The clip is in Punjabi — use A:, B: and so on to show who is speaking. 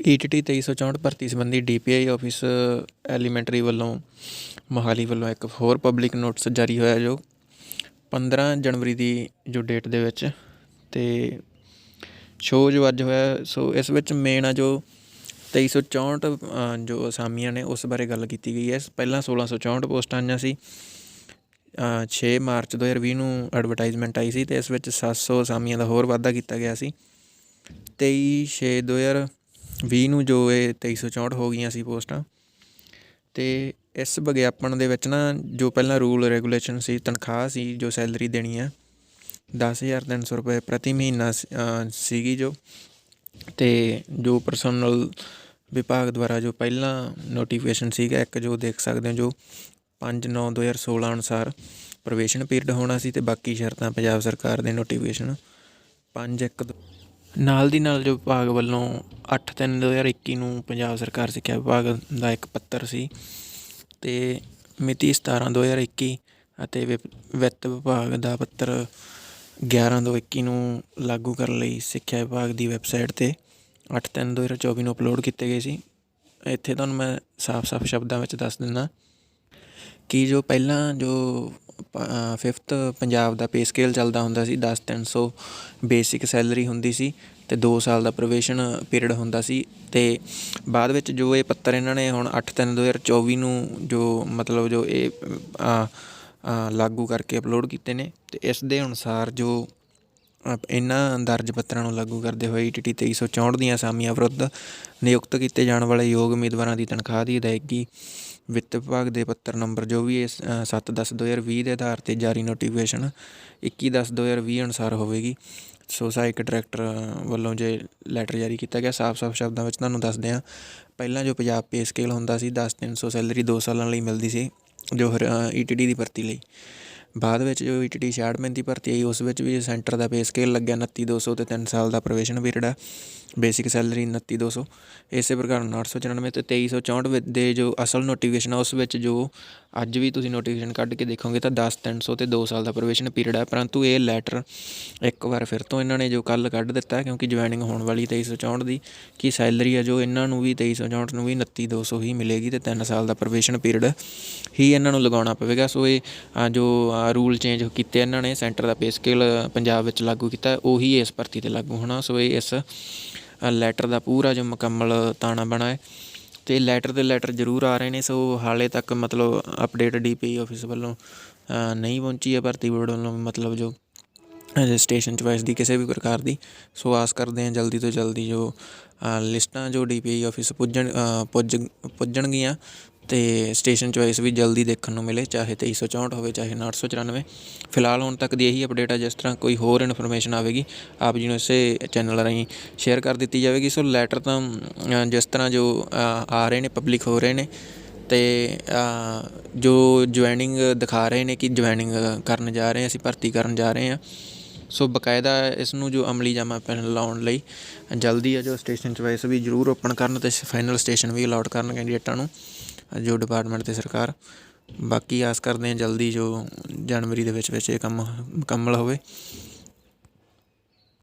A: ਈਟੀਟੀ 2364 ਭਰਤੀ ਸੰਬੰਧੀ ਡੀਪੀਆਈ ਆਫਿਸ ਐਲੀਮੈਂਟਰੀ ਵੱਲੋਂ ਮੋਹਾਲੀ ਵੱਲੋਂ ਇੱਕ ਹੋਰ ਪਬਲਿਕ ਨੋਟਿਸ ਜਾਰੀ ਹੋਇਆ ਜੋ 15 ਜਨਵਰੀ ਦੀ ਜੋ ਡੇਟ ਦੇ ਵਿੱਚ ਤੇ ਸ਼ੋਅ ਜੋ ਅੱਜ ਹੋਇਆ ਸੋ ਇਸ ਵਿੱਚ ਮੇਨ ਆ ਜੋ 2364 ਅ, ਜੋ ਅਸਾਮੀਆਂ ਨੇ ਉਸ ਬਾਰੇ ਗੱਲ ਕੀਤੀ ਗਈ ਹੈ। ਪਹਿਲਾਂ 1664 ਪੋਸਟਾਂ ਆਈਆਂ ਸੀ ਅ, 6 ਮਾਰਚ 2020 ਨੂੰ ਐਡਵਰਟਾਈਜ਼ਮੈਂਟ ਆਈ ਸੀ ਤੇ ਇਸ ਵਿੱਚ 700 ਅਸਾਮੀਆਂ ਦਾ ਹੋਰ ਵਾਧਾ ਕੀਤਾ ਗਿਆ ਸੀ। 23 6 2020 ਨੂੰ ਜੋ ਇਹ 2364 ਹੋ ਗਈਆਂ ਸੀ ਪੋਸਟਾਂ। ਤੇ ਇਸ ਵਿਗਿਆਪਨ ਦੇ ਵਿੱਚ ਨਾ ਜੋ ਪਹਿਲਾਂ ਰੂਲ ਰੈਗੂਲੇਸ਼ਨ ਸੀ, ਤਨਖਾਹ ਸੀ ਜੋ ਸੈਲਰੀ ਦੇਣੀ ਹੈ 10300 ਰੁਪਏ ਪ੍ਰਤੀ ਮਹੀਨਾ ਸੀਗੀ ਜੋ। ਤੇ ਜੋ ਪਰਸਨਲ ਵਿਭਾਗ ਦੁਆਰਾ ਜੋ ਪਹਿਲਾਂ ਨੋਟੀਫਿਕੇਸ਼ਨ ਸੀਗਾ, ਇੱਕ ਜੋ ਦੇਖ ਸਕਦੇ ਹੋ ਜੋ 5/9/2016 ਅਨੁਸਾਰ ਪ੍ਰਵੇਸ਼ਨ ਪੀਰੀਅਡ ਹੋਣਾ ਸੀ ਤੇ ਬਾਕੀ ਸ਼ਰਤਾਂ ਪੰਜਾਬ ਸਰਕਾਰ ਦੇ ਨੋਟੀਫਿਕੇਸ਼ਨ 5/1 ਨਾਲ ਦੀ ਨਾਲ ਜੋ ਵਿਭਾਗ ਵੱਲੋਂ 8/3/2021 ਨੂੰ ਪੰਜਾਬ ਸਰਕਾਰ ਸਿੱਖਿਆ ਵਿਭਾਗ ਦਾ ਇੱਕ ਪੱਤਰ ਸੀ ਅਤੇ ਮਿਤੀ 17/2021 ਅਤੇ ਵਿਪ- ਵਿੱਤ ਵਿਭਾਗ ਦਾ ਪੱਤਰ 11/2021 ਨੂੰ ਲਾਗੂ ਕਰਨ ਲਈ ਸਿੱਖਿਆ ਵਿਭਾਗ ਦੀ ਵੈੱਬਸਾਈਟ ਤੇ 8/3/2024 ਨੂੰ ਅਪਲੋਡ ਕੀਤੇ ਗਏ ਸੀ। ਇੱਥੇ ਤੁਹਾਨੂੰ ਮੈਂ ਸਾਫ਼-ਸਾਫ਼ ਸ਼ਬਦਾਂ ਵਿੱਚ ਦੱਸ ਦਿੰਦਾ ਕਿ ਜੋ ਪਹਿਲਾਂ ਜੋ ਫਿਫਥ ਪੰਜਾਬ ਦਾ ਪੇ ਸਕੇਲ ਚੱਲਦਾ ਹੁੰਦਾ ਸੀ, ਦਸ ਤਿੰਨ ਸੌ ਬੇਸਿਕ ਸੈਲਰੀ ਹੁੰਦੀ ਸੀ ਅਤੇ ਦੋ ਸਾਲ ਦਾ ਪ੍ਰੋਬੇਸ਼ਨ ਪੀਰੀਅਡ ਹੁੰਦਾ ਸੀ ਅਤੇ ਬਾਅਦ ਵਿੱਚ ਜੋ ਇਹ ਪੱਤਰ ਇਹਨਾਂ ਨੇ ਹੁਣ 8/3/2024 ਨੂੰ ਜੋ ਮਤਲਬ ਜੋ ਇਹ ਲਾਗੂ ਕਰਕੇ ਅਪਲੋਡ ਕੀਤੇ ਨੇ ਅਤੇ ਇਸ ਦੇ ਅਨੁਸਾਰ ਜੋ ਇਹਨਾਂ ਦਰਜ ਪੱਤਰਾਂ ਨੂੰ ਲਾਗੂ ਕਰਦੇ ਹੋਏ ਈਟੀਟੀ 2364 ਦੀਆਂ ਅਸਾਮੀਆਂ ਵਿਰੁੱਧ ਨਿਯੁਕਤ ਕੀਤੇ ਜਾਣ ਵਾਲੇ ਯੋਗ ਉਮੀਦਵਾਰਾਂ ਦੀ ਤਨਖਾਹ ਦੀ ਅਦਾਇਗੀ ਵਿੱਤ ਵਿਭਾਗ ਦੇ ਪੱਤਰ ਨੰਬਰ ਜੋ ਵੀ ਇਸ 7/10/2020 ਦੇ ਆਧਾਰ ਤੇ ਜਾਰੀ ਨੋਟੀਫਿਕੇਸ਼ਨ 21/10/2020 ਅਨੁਸਾਰ ਹੋਵੇਗੀ। ਸੋ ਸਹਾਇਕ ਡਾਇਰੈਕਟਰ ਵੱਲੋਂ ਜੇ ਲੈਟਰ ਜਾਰੀ ਕੀਤਾ ਗਿਆ, ਸਾਫ਼-ਸਾਫ਼ ਸ਼ਬਦਾਂ ਵਿੱਚ ਤੁਹਾਨੂੰ ਦੱਸਦੇ ਹਾਂ। ਪਹਿਲਾਂ ਜੋ ਪੰਜਾਬ ਪੇ ਸਕੇਲ ਹੁੰਦਾ ਸੀ 10-300 ਸੈਲਰੀ 2 ਸਾਲਾਂ ਲਈ ਮਿਲਦੀ ਸੀ, ਜੋ ਈਟੀਟੀ ਦੀ ਭਰਤੀ ਲਈ। ਬਾਅਦ ਵਿੱਚ ਜੋ ਈਟੀਟੀ 66 ਦੀ ਭਰਤੀ ਆਈ, ਉਸ ਵਿੱਚ ਵੀ ਸੈਂਟਰ ਦਾ ਪੇ ਸਕੇਲ ਲੱਗਿਆ 29200 ਤੇ 3 ਸਾਲ ਦਾ ਪ੍ਰੋਬੇਸ਼ਨ ਪੀਰੀਅਡ ਆ। ਬੇਸਿਕ ਸੈਲਰੀ 29200 ਇਸੇ ਪ੍ਰਕਾਰ 994 ਤੇ 2364 ਵਿੱਚ ਦੇ ਜੋ ਅਸਲ ਨੋਟੀਫਿਕੇਸ਼ਨ ਆ, ਉਸ ਵਿੱਚ ਜੋ ਅੱਜ ਵੀ ਤੁਸੀਂ ਨੋਟੀਫਿਕੇਸ਼ਨ ਕੱਢ ਕੇ ਦੇਖੋਗੇ ਤਾਂ 10 300 ਤੇ 2 ਸਾਲ ਦਾ ਪ੍ਰੋਬੇਸ਼ਨ ਪੀਰੀਅਡ ਹੈ, ਪਰੰਤੂ ਇਹ ਲੈਟਰ ਇੱਕ ਵਾਰ ਫਿਰ ਤੋਂ ਇਹਨਾਂ ਨੇ ਜੋ ਕੱਲ ਕੱਢ ਦਿੱਤਾ ਕਿਉਂਕਿ ਜੁਆਇਨਿੰਗ ਹੋਣ ਵਾਲੀ 2364 ਦੀ, ਕਿ ਸੈਲਰੀ ਹੈ ਜੋ ਇਹਨਾਂ ਨੂੰ ਵੀ 2364 ਨੂੰ ਵੀ 29200 ਹੀ ਮਿਲੇਗੀ ਤੇ 3 ਸਾਲ ਦਾ ਪ੍ਰੋਬੇਸ਼ਨ ਪੀਰੀਅਡ ਹੀ ਇਹਨਾਂ ਨੂੰ ਲਗਾਉਣਾ ਪਵੇਗਾ। ਸੋ ਇਹ ਜੋ ਰੂਲ ਚੇਂਜ ਕੀਤੇ ਇਹਨਾਂ ਨੇ ਸੈਂਟਰ ਦਾ ਪੇ ਸਕੇਲ ਪੰਜਾਬ ਵਿੱਚ ਲਾਗੂ ਕੀਤਾ ਉਹੀ ਇਸ ਭਰਤੀ ਤੇ ਲਾਗੂ ਹੋਣਾ। ਸੋ ਇਹ ਇਸ ਲੈਟਰ ਦਾ ਪੂਰਾ ਜੋ ਮੁਕੰਮਲ ਤਾਣਾ ਬਣਾ ਹੈ। ਤੇ ਲੈਟਰ ਤੇ ਲੈਟਰ ਜ਼ਰੂਰ ਆ ਰਹੇ ਨੇ, ਸੋ ਹਾਲੇ ਤੱਕ ਮਤਲਬ ਅਪਡੇਟ ਡੀਪੀ ਆਫਿਸ ਵੱਲੋਂ ਨਹੀਂ ਪਹੁੰਚੀ ਹੈ ਭਰਤੀ ਬੋਰਡ ਵੱਲੋਂ, ਮਤਲਬ ਜੋ ਰਜਿਸਟ੍ਰੇਸ਼ਨ ਚੁਆਇਸ ਦੀ ਕਿਸੇ ਵੀ ਪ੍ਰਕਾਰ ਦੀ। ਸੋ ਆਸ ਕਰਦੇ ਹਾਂ ਜਲਦੀ ਤੋਂ ਜਲਦੀ ਜੋ ਲਿਸਟਾਂ ਜੋ ਡੀਪੀਆਈ ਆਫਿਸ ਪੁੱਜਣ ਪੁੱਜ, ਪੁੱਜਣਗੀਆਂ ਤੇ ਸਟੇਸ਼ਨ ਚੁਆਇਸ ਵੀ ਜਲਦੀ ਦੇਖਣ ਨੂੰ ਮਿਲੇ, ਚਾਹੇ 2364 ਹੋਵੇ, ਚਾਹੇ 994 ਫਿਲਹਾਲ ਹੁਣ ਤੱਕ ਦੀ ਇਹੀ ਅਪਡੇਟ ਆ, ਜਿਸ ਤਰ੍ਹਾਂ ਕੋਈ ਹੋਰ ਇਨਫੋਰਮੇਸ਼ਨ ਆਵੇਗੀ, ਆਪ ਜੀ ਨੂੰ ਇਸੇ ਚੈਨਲ ਰਾਹੀਂ ਸ਼ੇਅਰ ਕਰ ਦਿੱਤੀ ਜਾਵੇਗੀ। ਸੋ ਲੈਟਰ ਤਾਂ ਜਿਸ ਤਰ੍ਹਾਂ ਜੋ ਆ ਰਹੇ ਨੇ ਪਬਲਿਕ ਹੋ ਰਹੇ ਨੇ, ਤੇ ਜੋ ਜੁਆਇਨਿੰਗ ਦਿਖਾ ਰਹੇ ਨੇ ਕਿ ਜੁਆਇਨਿੰਗ ਕਰਨ ਜਾ ਰਹੇ ਹਾਂ ਅਸੀਂ ਭਰਤੀ ਕਰਨ ਜਾ ਰਹੇ ਹਾਂ। ਸੋ ਬਕਾਇਦਾ ਇਸ ਨੂੰ ਜੋ ਅਮਲੀ ਜਾਮਾ ਪਹਿਨ ਲਾਉਣ ਲਈ ਜਲਦੀ ਆ ਜੋ ਸਟੇਸ਼ਨ ਚੁਆਇਸ ਵੀ ਜ਼ਰੂਰ ਓਪਨ ਕਰਨ ਤੇ ਫਾਈਨਲ ਸਟੇਸ਼ਨ ਵੀ ਅਲਾਟ ਕਰਨ ਕੈਂਡੀਡੇਟਾਂ ਨੂੰ। ਜੋ ਡਿਪਾਰਟਮੈਂਟ ਅਤੇ ਸਰਕਾਰ, ਬਾਕੀ ਆਸ ਕਰਦੇ ਹਾਂ ਜਲਦੀ ਜੋ ਜਨਵਰੀ ਦੇ ਵਿੱਚ ਵਿੱਚ ਇਹ ਕੰਮ ਮੁਕੰਮਲ ਹੋਵੇ।